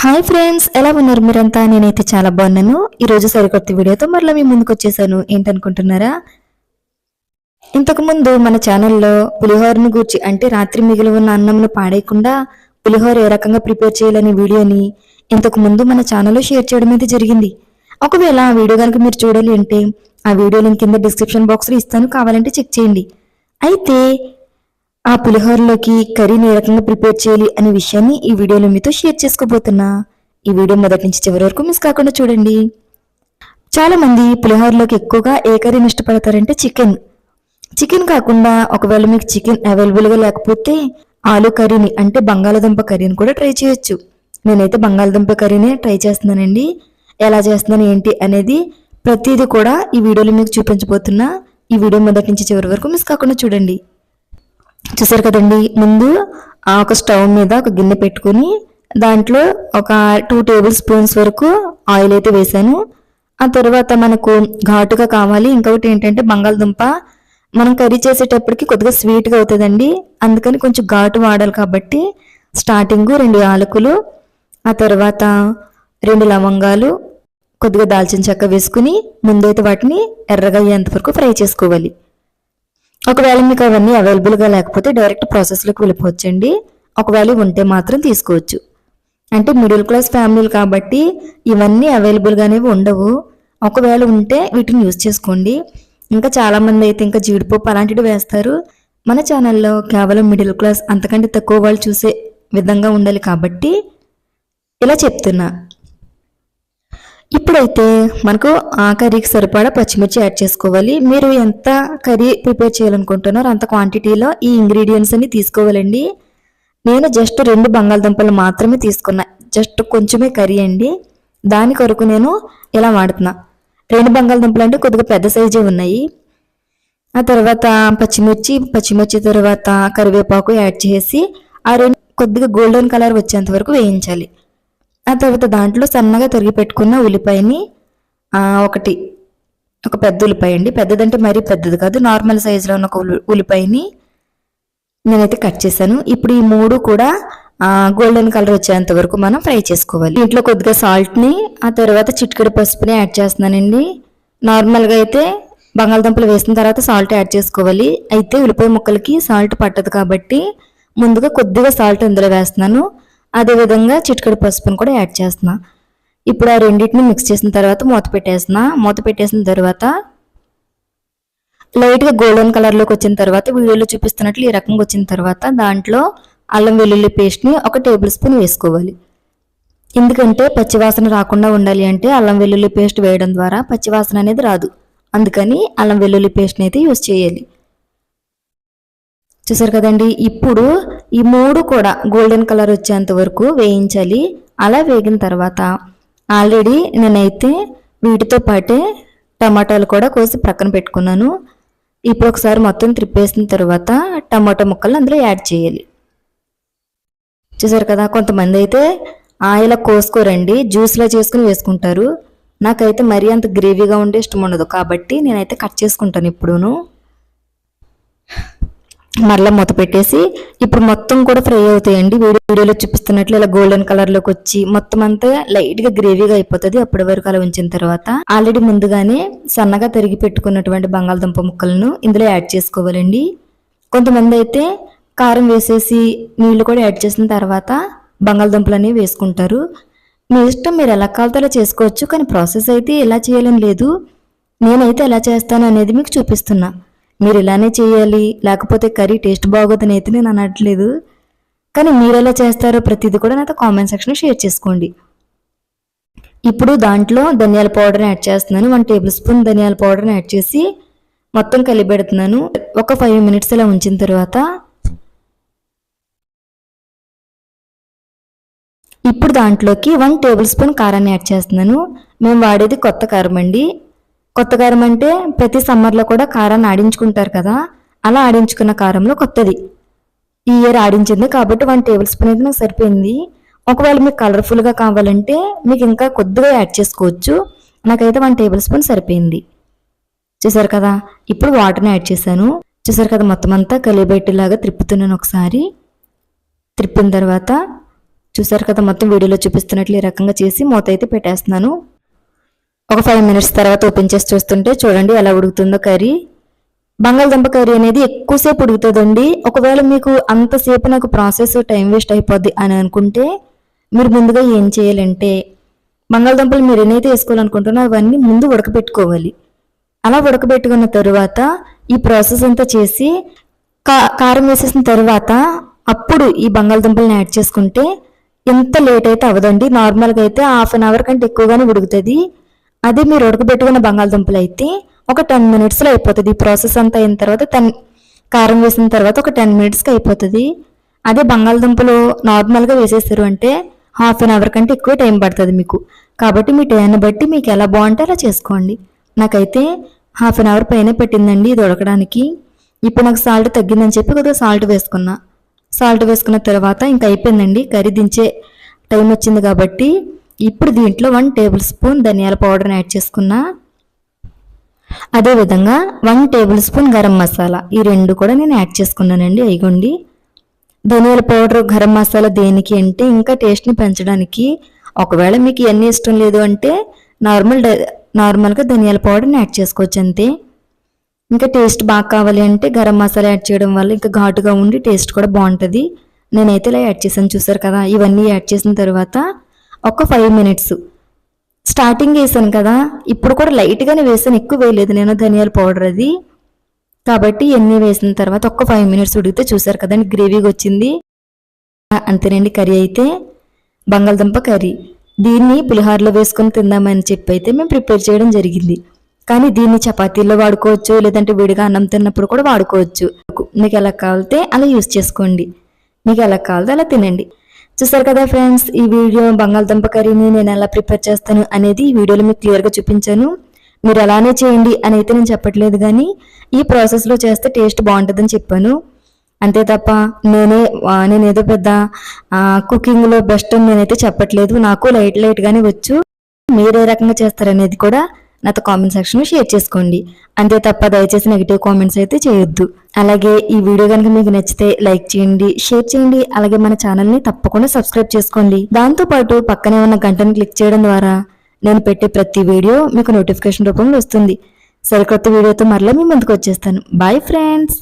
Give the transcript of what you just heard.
Hi friends ఎలా ఉన్నారు మీరంతా? నేనైతే చాలా బాగున్నాను. ఈరోజు సరికొత్త వీడియోతో మరలా మీ ముందుకు వచ్చేసాను ఏంటనుకుంటున్నారా? ఇంతకుముందు మన ఛానల్లో పులిహోరను గూర్చి అంటే రాత్రి మిగిలి ఉన్న అన్నంను పాడేయకుండా పులిహోర ఏ రకంగా ప్రిపేర్ చేయాలనే వీడియోని ఇంతకు ముందు మన ఛానల్లో షేర్ చేయడం అయితే జరిగింది. ఒకవేళ ఆ వీడియో కనుక మీరు చూడాలి అంటే ఆ వీడియో లింక్ కింద డిస్క్రిప్షన్ బాక్స్లో ఇస్తాను. కావాలంటే చెక్ చేయండి. అయితే ఆ పులిహోరలోకి కర్రీని ఏ రకంగా ప్రిపేర్ చేయాలి అనే విషయాన్ని ఈ వీడియోలో మీతో షేర్ చేసుకోబోతున్నా. ఈ వీడియో మొదటి నుంచి చివరి వరకు మిస్ కాకుండా చూడండి. చాలా మంది పులిహోరలోకి ఎక్కువగా ఏ కర్రీని ఇష్టపడతారంటే చికెన్. చికెన్ కాకుండా ఒకవేళ మీకు చికెన్ అవైలబుల్గా లేకపోతే ఆలు కర్రీని అంటే బంగాళాదుంప కర్రీని కూడా ట్రై చేయొచ్చు. నేనైతే బంగాళాదుంప కర్రీనే ట్రై చేస్తున్నానండి. ఎలా చేస్తున్నాను ఏంటి అనేది ప్రతిదీ కూడా ఈ వీడియోలో మీకు చూపించబోతున్నా. ఈ వీడియో మొదటి నుంచి చివరి వరకు మిస్ కాకుండా చూడండి. చూసారు కదండి? ముందు ఆ ఒక స్టవ్ మీద ఒక గిన్నె పెట్టుకుని దాంట్లో ఒక టూ టేబుల్ స్పూన్స్ వరకు ఆయిల్ అయితే వేసాను ఆ తర్వాత మనకు ఘాటుగా కావాలి. ఇంకొకటి ఏంటంటే బంగాళదుంప. మనం కర్రీ చేసేటప్పటికి కొద్దిగా స్వీట్గా అవుతుందండి. అందుకని కొంచెం ఘాటు వాడాలి కాబట్టి స్టార్టింగ్ రెండు యాలకులు ఆ తర్వాత రెండు లవంగాలు కొద్దిగా దాల్చిన చెక్క వేసుకుని ముందైతే వాటిని ఎర్రగా అయ్యేంత వరకు ఫ్రై చేసుకోవాలి. ఒకవేళ మీకు అవన్నీ అవైలబుల్గా లేకపోతే డైరెక్ట్ ప్రాసెస్లోకి వెళ్ళిపోవచ్చండి. ఒకవేళ ఉంటే మాత్రం తీసుకోవచ్చు. అంటే మిడిల్ క్లాస్ ఫ్యామిలీలు కాబట్టి ఇవన్నీ అవైలబుల్గానే ఉండవు. ఒకవేళ ఉంటే వీటిని యూజ్ చేసుకోండి. ఇంకా చాలామంది అయితే ఇంకా జీడిపప్పు అలాంటివి వేస్తారు. మన ఛానల్లో కేవలం మిడిల్ క్లాస్ అంతకంటే తక్కువ వాళ్ళు చూసే విధంగా ఉండాలి కాబట్టి ఇలా చెప్తున్నా. ఇప్పుడైతే మనకు ఆ కర్రీకి సరిపడా పచ్చిమిర్చి యాడ్ చేసుకోవాలి. మీరు ఎంత కర్రీ ప్రిపేర్ చేయాలనుకుంటున్నారో అంత క్వాంటిటీలో ఈ ఇంగ్రీడియంట్స్ అన్ని తీసుకోవాలండి. నేను జస్ట్ రెండు బంగాళదుంపలు మాత్రమే తీసుకున్నా. జస్ట్ కొంచెమే కర్రీ అండి. దాని కొరకు నేను ఇలా వాడుతున్నా. రెండు బంగాళదుంపలు అంటే కొద్దిగా పెద్ద సైజే ఉన్నాయి. ఆ తర్వాత పచ్చిమిర్చి పచ్చిమిర్చి తర్వాత కరివేపాకు యాడ్ చేసి ఆ రెండు కొద్దిగా గోల్డెన్ కలర్ వచ్చేంత వరకు వేయించాలి. ఆ తర్వాత దాంట్లో సన్నగా తొరిగి పెట్టుకున్న ఉల్లిపాయని ఒకటి ఒక పెద్ద ఉల్లిపాయ అండి. పెద్దదంటే మరీ పెద్దది కాదు. నార్మల్ సైజులో ఉన్న ఒక ఉల్లి- ఉల్లిపాయని నేనైతే కట్ చేశాను. ఇప్పుడు ఈ మూడు కూడా గోల్డెన్ కలర్ వచ్చేంత వరకు మనం ఫ్రై చేసుకోవాలి. దీంట్లో కొద్దిగా సాల్ట్ని ఆ తర్వాత చిటికెడు పసుపుని యాడ్ చేస్తున్నానండి. నార్మల్గా అయితే బంగాళదుంపలు వేసిన తర్వాత సాల్ట్ యాడ్ చేసుకోవాలి. అయితే ఉల్లిపాయ ముక్కలకి సాల్ట్ పట్టదు కాబట్టి ముందుగా కొద్దిగా సాల్ట్ ఇందులో వేస్తున్నాను. అదేవిధంగా చిటికడి పసుపుని కూడా యాడ్ చేస్తున్నా. ఇప్పుడు ఆ రెండింటిని మిక్స్ చేసిన తర్వాత మూత పెట్టేస్తున్నా. మూత పెట్టేసిన తర్వాత లైట్గా గోల్డెన్ కలర్లోకి వచ్చిన తర్వాత వీడియోలో చూపిస్తున్నట్లు ఈ రకంగా వచ్చిన తర్వాత దాంట్లో అల్లం వెల్లుల్లి పేస్ట్ని ఒక టేబుల్ స్పూన్ వేసుకోవాలి. ఎందుకంటే పచ్చివాసన రాకుండా ఉండాలి అంటే అల్లం వెల్లుల్లి పేస్ట్ వేయడం ద్వారా పచ్చివాసన అనేది రాదు. అందుకని అల్లం వెల్లుల్లి పేస్ట్ని అయితే యూస్ చేయాలి. చూసారు కదండి? ఇప్పుడు ఈ మూడు కూడా గోల్డెన్ కలర్ వచ్చేంత వరకు వేయించాలి. అలా వేగిన తర్వాత ఆల్రెడీ నేనైతే వీటితో పాటే టమాటాలు కూడా కోసి ప్రక్కన పెట్టుకున్నాను. ఇప్పుడు ఒకసారి మొత్తం త్రిప్పేసిన తర్వాత టమాటా ముక్కలు అందులో యాడ్ చేయాలి. చూసారు కదా కొంతమంది అయితే ఆయిల కోసుకోరండి జ్యూస్లో చేసుకుని వేసుకుంటారు. నాకైతే మరీ అంత గ్రేవీగా ఉండే ఇష్టం ఉండదు కాబట్టి నేనైతే కట్ చేసుకుంటాను ఇప్పుడును. మరలా మూత పెట్టేసి ఇప్పుడు మొత్తం కూడా ఫ్రై అవుతాయండి. వీడియో వీడియోలో చూపిస్తున్నట్లు ఇలా గోల్డెన్ కలర్లోకి వచ్చి మొత్తం అంతా లైట్గా గ్రేవీగా అయిపోతుంది. అప్పటి వరకు అలా ఉంచిన తర్వాత ఆల్రెడీ ముందుగానే సన్నగా తరిగి పెట్టుకున్నటువంటి బంగాళదుంప ముక్కలను ఇందులో యాడ్ చేసుకోవాలండి. కొంతమంది అయితే కారం వేసేసి నీళ్ళు కూడా యాడ్ చేసిన తర్వాత బంగాళదుంపలు అనేవి వేసుకుంటారు. మీ ఇష్టం మీరు ఎలా కావాలో అలా చేసుకోవచ్చు. కానీ ప్రాసెస్ అయితే ఎలా చేయాలని లేదు. నేనైతే ఎలా చేస్తాను అనేది మీకు చూపిస్తున్నా. మీరు ఇలానే చేయాలి లేకపోతే కర్రీ టేస్ట్ బాగోదని అయితే నేను అనట్లేదు. కానీ మీరు ఎలా చేస్తారో ప్రతిదీ కూడా నాతో కామెంట్ సెక్షన్లో షేర్ చేసుకోండి. ఇప్పుడు దాంట్లో ధనియాల పౌడర్ని యాడ్ చేస్తున్నాను. వన్ టేబుల్ స్పూన్ ధనియాల పౌడర్ని యాడ్ చేసి మొత్తం కలిపెడుతున్నాను ఒక ఫైవ్ మినిట్స్ ఇలా ఉంచిన తర్వాత ఇప్పుడు దాంట్లోకి వన్ టేబుల్ స్పూన్ కారాన్ని యాడ్ చేస్తున్నాను. మేము వాడేది కొత్త కారం అండి. కొత్త కారం అంటే ప్రతి సమ్మర్లో కూడా కారాన్ని ఆడించుకుంటారు కదా అలా ఆడించుకున్న కారంలో కొత్తది. ఈ ఇయర్ ఆడించింది కాబట్టి వన్ టేబుల్ స్పూన్ అయితే నాకు సరిపోయింది. ఒకవేళ మీకు కలర్ఫుల్గా కావాలంటే మీకు ఇంకా కొద్దిగా యాడ్ చేసుకోవచ్చు. నాకైతే వన్ టేబుల్ స్పూన్ సరిపోయింది. చూసారు కదా ఇప్పుడు వాటర్ని యాడ్ చేశాను. చూసారు కదా మొత్తం అంతా కలియబెట్టేలాగా త్రిప్పుతున్నాను ఒకసారి. త్రిప్పిన తర్వాత చూసారు కదా మొత్తం వీడియోలో చూపిస్తున్నట్లు ఈ రకంగా చేసి మూత అయితే పెట్టేస్తున్నాను. ఒక ఫైవ్ మినిట్స్ తర్వాత ఓపెన్ చేసి చూస్తుంటే చూడండి ఎలా ఉడుకుతుందో కర్రీ. బంగాళదుంప కర్రీ అనేది ఎక్కువసేపు ఉడుకుతుందండి. ఒకవేళ మీకు అంతసేపు నాకు ప్రాసెస్ టైం వేస్ట్ అయిపోద్ది అని అనుకుంటే మీరు ముందుగా ఏం చేయాలంటే బంగాళదుంపలు మీరు ఎన్నైతే వేసుకోవాలనుకుంటున్నారో అవన్నీ ముందు ఉడకబెట్టుకోవాలి. అలా ఉడకబెట్టుకున్న తరువాత ఈ ప్రాసెస్ అంతా చేసి కా కారం వేసేసిన తర్వాత అప్పుడు ఈ బంగాళదుంపలను యాడ్ చేసుకుంటే ఎంత లేట్ అయితే అవ్వదండి. నార్మల్గా అయితే హాఫ్ అన్ అవర్ కంటే ఎక్కువగానే ఉడుకుతుంది. అదే మీరు ఉడకబెట్టుకున్న బంగాళదుంపలు అయితే ఒక టెన్ మినిట్స్లో అయిపోతుంది. ఈ ప్రాసెస్ అంతా అయిన తర్వాత టెన్ కారం వేసిన తర్వాత ఒక టెన్ మినిట్స్కి అయిపోతుంది. అదే బంగాళదుంపలు నార్మల్గా వేసేస్తారు అంటే హాఫ్ అన్ అవర్ కంటే ఎక్కువ టైం పడుతుంది మీకు. కాబట్టి మీ టైంని బట్టి మీకు ఎలా బాగుంటే అలా చేసుకోండి. నాకైతే హాఫ్ అన్ అవర్ పైన పెట్టిందండి ఇది ఉడకడానికి. ఇప్పుడు నాకు సాల్ట్ తగ్గిందని చెప్పి కొద్దిగా సాల్ట్ వేసుకున్నా. సాల్ట్ వేసుకున్న తర్వాత ఇంకా అయిపోయిందండి. కర్రీ దించే టైం వచ్చింది కాబట్టి ఇప్పుడు దీంట్లో వన్ టేబుల్ స్పూన్ ధనియాల పౌడర్ని యాడ్ చేసుకున్నా. అదేవిధంగా one tablespoon garam masala. ఈ రెండు కూడా నేను యాడ్ చేసుకున్నానండి. అయిగోండి ధనియాల పౌడర్ గరం మసాలా దేనికి అంటే ఇంకా టేస్ట్ని పెంచడానికి. ఒకవేళ మీకు ఇవన్నీ ఇష్టం లేదు అంటే నార్మల్ డ- నార్మల్గా ధనియాల పౌడర్ని యాడ్ చేసుకోవచ్చు అంతే. ఇంకా టేస్ట్ బాగా కావాలి అంటే గరం మసాలా యాడ్ చేయడం వల్ల ఇంకా ఘాటుగా ఉండి టేస్ట్ కూడా బాగుంటుంది. నేనైతే ఇలా యాడ్ చేశాను. చూసారు కదా? ఇవన్నీ యాడ్ చేసిన తర్వాత ఒక ఫైవ్ మినిట్స్ స్టార్టింగ్ వేసాను కదా ఇప్పుడు కూడా లైట్గానే వేసాను ఎక్కువ వేయలేదు నేను ధనియాల పౌడర్ అది. కాబట్టి ఎన్ని వేసిన తర్వాత ఒక్క ఫైవ్ మినిట్స్ ఉడికితే చూసారు కదండి గ్రేవీగా వచ్చింది. అంతేనండి కర్రీ అయితే. బంగాళదుంప కర్రీ. దీన్ని పులిహారలో వేసుకొని తిందామని చెప్పి అయితే మేము ప్రిపేర్ చేయడం జరిగింది. కానీ దీన్ని చపాతీల్లో వాడుకోవచ్చు లేదంటే విడిగా అన్నం తిన్నప్పుడు కూడా వాడుకోవచ్చు. మీకు ఎలా కావాలితే అలా యూస్ చేసుకోండి. మీకు ఎలా కావాలితే అలా తినండి. చూసారు కదా ఫ్రెండ్స్ ఈ వీడియో బంగాళదుంప కర్రీని నేను ఎలా ప్రిపేర్ చేస్తాను అనేది ఈ వీడియోలో మీకు క్లియర్గా చూపించాను. మీరు అలానే చేయండి అని అయితే నేను చెప్పట్లేదు కానీ ఈ ప్రాసెస్లో చేస్తే టేస్ట్ బాగుంటుందని చెప్పాను. అంతే తప్ప నేనే నేను ఏదో పెద్ద కుకింగ్లో బెస్ట్ అని నేనైతే చెప్పట్లేదు. నాకు లైట్ లైట్గానే వచ్చు. మీరు ఏ రకంగా చేస్తారనేది కూడా నాతో కామెంట్ సెక్షన్లో షేర్ చేసుకోండి. అంతే తప్ప దయచేసి నెగిటివ్ కామెంట్స్ అయితే చేయొద్దు. అలాగే ఈ వీడియో కనుక మీకు నచ్చితే లైక్ చేయండి షేర్ చేయండి. అలాగే మన ఛానల్ని తప్పకుండా సబ్స్క్రైబ్ చేసుకోండి. దాంతో పాటు పక్కనే ఉన్న గంటను క్లిక్ చేయడం ద్వారా నేను పెట్టే ప్రతి వీడియో మీకు నోటిఫికేషన్ రూపంలో వస్తుంది. సరికొత్త వీడియోతో మరలా మీ ముందుకు వచ్చేస్తాను. Bye friends